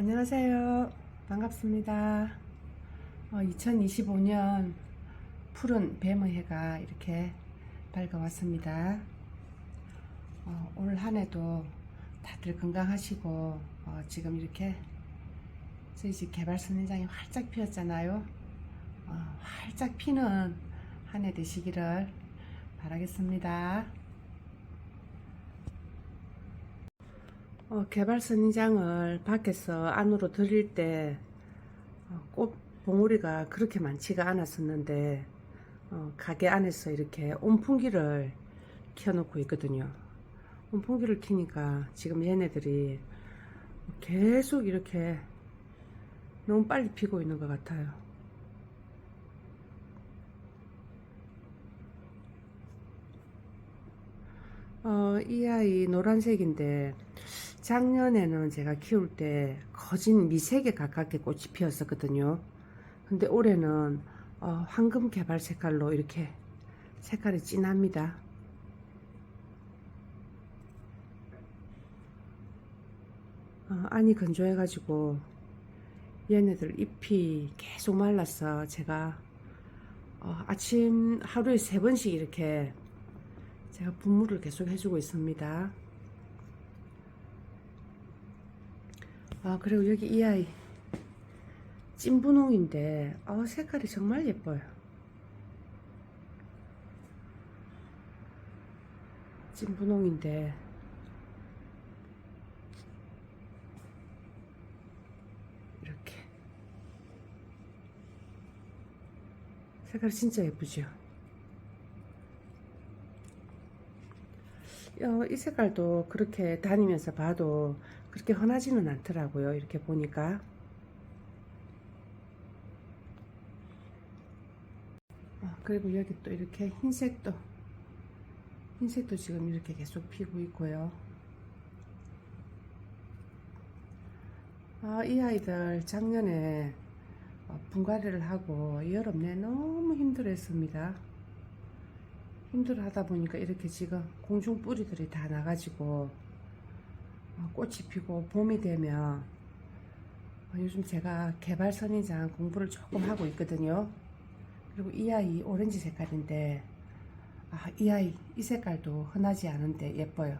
안녕하세요. 반갑습니다. 2025년 푸른 뱀의 해가 이렇게 밝아왔습니다. 어, 올한 해도 다들 건강하시고 어, 지금 이렇게 저희 집 개발 선인장이 활짝 피었잖아요. 어, 활짝 피는 한 해 되시기를 바라겠습니다. 어, 개발 선인장을 밖에서 안으로 들일 때 어, 꽃 봉우리가 그렇게 많지가 않았었는데 어, 가게 안에서 이렇게 온풍기를 켜놓고 있거든요. 온풍기를 켜니까 지금 얘네들이 계속 이렇게 너무 빨리 피고 있는 것 같아요. 어, 이 아이 노란색인데 작년에는 제가 키울 때 거진 미색에 가깝게 꽃이 피었었거든요. 근데 올해는 어, 황금 개발 색깔로 이렇게 색깔이 진합니다. 어, 안이 건조해가지고 얘네들 잎이 계속 말라서 제가 어, 아침 하루에 세 번씩 이렇게 제가 분무를 계속 해주고 있습니다. 아 그리고 여기 이 아이 찐분홍인데 아 색깔이 정말 예뻐요. 찐분홍인데 이렇게 색깔이 진짜 예쁘죠. 어, 이 색깔도 그렇게 다니면서 봐도 그렇게 흔하지는 않더라고요. 이렇게 보니까. 어, 그리고 여기 또 이렇게 흰색도, 흰색도 지금 이렇게 계속 피고 있고요. 아, 이 아이들 작년에 어, 분갈이를 하고 여름 내 너무 힘들어 했습니다. 힘들어 하다 보니까 이렇게 지금 공중 뿌리들이 다 나가지고 어, 꽃이 피고 봄이 되면 어, 요즘 제가 개발 선인장 공부를 조금 하고 있거든요. 그리고 이 아이 오렌지 색깔인데 아, 이 아이 이 색깔도 흔하지 않은데 예뻐요.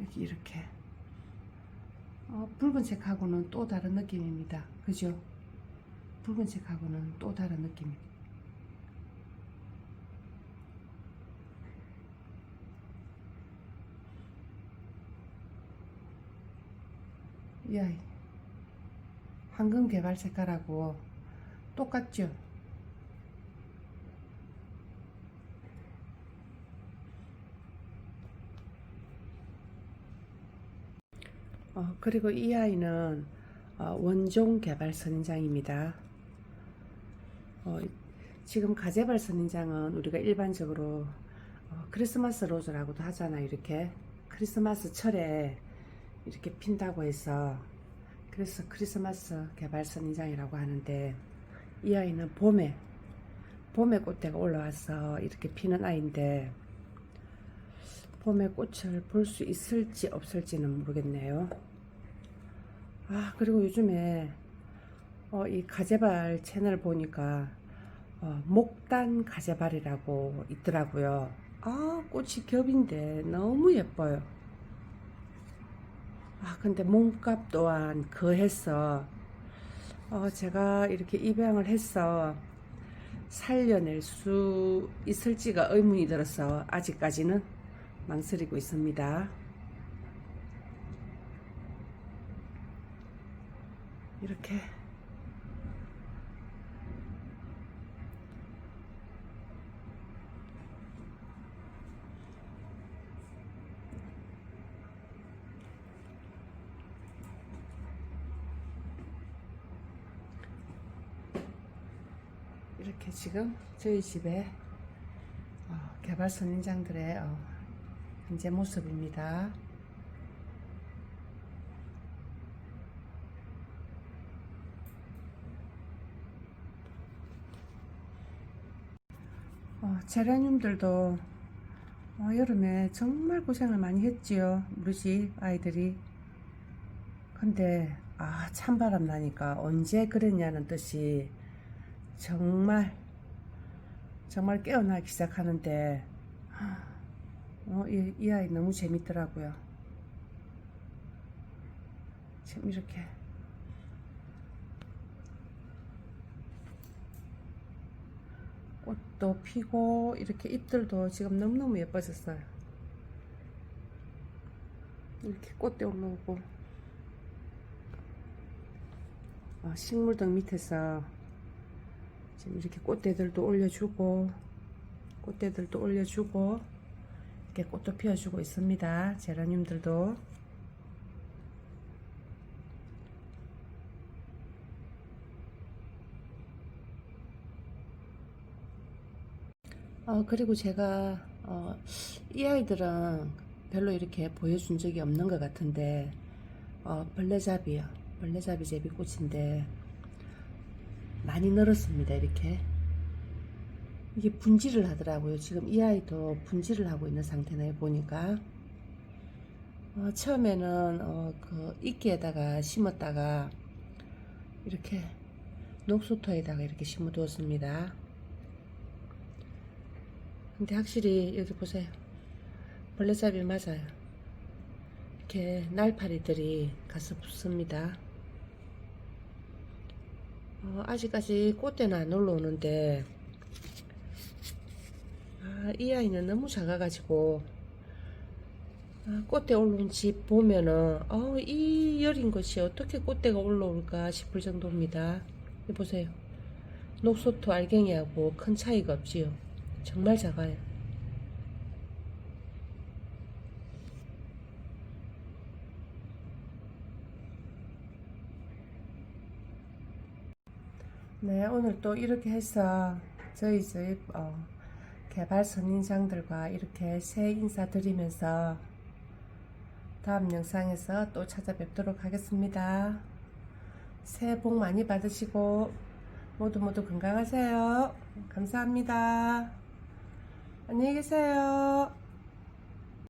여기 이렇게 어, 붉은색하고는 또 다른 느낌입니다. 그죠? 붉은색하고는 또 다른 느낌입니다. 이 아이 황금 개발 색깔하고 똑같죠? 어, 그리고 이 아이는 어, 원종 개발 선인장입니다. 어, 지금 가재발 선인장은 우리가 일반적으로 어, 크리스마스 로즈라고도 하잖아 이렇게 크리스마스 철에 이렇게 핀다고 해서 그래서 크리스마스 개발 선 인장이라고 하는데 이 아이는 봄에 봄에 꽃대가 올라와서 이렇게 피는 아이인데 봄에 꽃을 볼 수 있을지 없을지는 모르겠네요. 아 그리고 요즘에 어, 이 가재발 채널 보니까 어, 목단 가재발이라고 있더라고요. 아 꽃이 겹인데 너무 예뻐요. 아, 근데 몸값 또한 거해서, 어, 제가 이렇게 입양을 해서 살려낼 수 있을지가 의문이 들어서 아직까지는 망설이고 있습니다. 이렇게 이렇게 지금 저희 집에 어, 개발 선인장들의 어, 현재 모습입니다. 어, 제라늄들도 어, 여름에 정말 고생을 많이 했지요. 우리 집 아이들이. 근데 아 찬바람 나니까 언제 그랬냐는 뜻이 정말 정말 깨어나기 시작하는데 어, 이, 이 아이 너무 재밌더라고요. 지금 이렇게 꽃도 피고 이렇게 잎들도 지금 너무너무 예뻐졌어요. 이렇게 꽃대 올라오고 어, 식물등 밑에서 이렇게 꽃대들도 올려주고 꽃대들도 올려주고 이렇게 꽃도 피워주고 있습니다. 제라늄들도 어, 그리고 제가 어, 이 아이들은 별로 이렇게 보여준 적이 없는 것 같은데 어, 벌레잡이요. 벌레잡이 제비꽃인데 많이 늘었습니다. 이렇게 이게 분지를 하더라고요. 지금 이 아이도 분지를 하고 있는 상태네요. 보니까 어, 처음에는 어, 그 이끼에다가 심었다가 이렇게 녹수토에다가 이렇게 심어두었습니다. 근데 확실히 여기 보세요. 벌레잡이 맞아요. 이렇게 날파리들이 가서 붙습니다. 어, 아직까지 꽃대는 안 올라오는데 아, 이 아이는 너무 작아가지고 아, 꽃대 올라온 집 보면은 어, 이 여린 것이 어떻게 꽃대가 올라올까 싶을 정도입니다. 이 보세요. 녹소토 알갱이하고 큰 차이가 없지요. 정말 작아요. 네, 오늘 또 이렇게 해서 저희 집 어, 개발 선인장들과 이렇게 새 인사 드리면서 다음 영상에서 또 찾아뵙도록 하겠습니다. 새해 복 많이 받으시고 모두 모두 건강하세요. 감사합니다. 안녕히 계세요.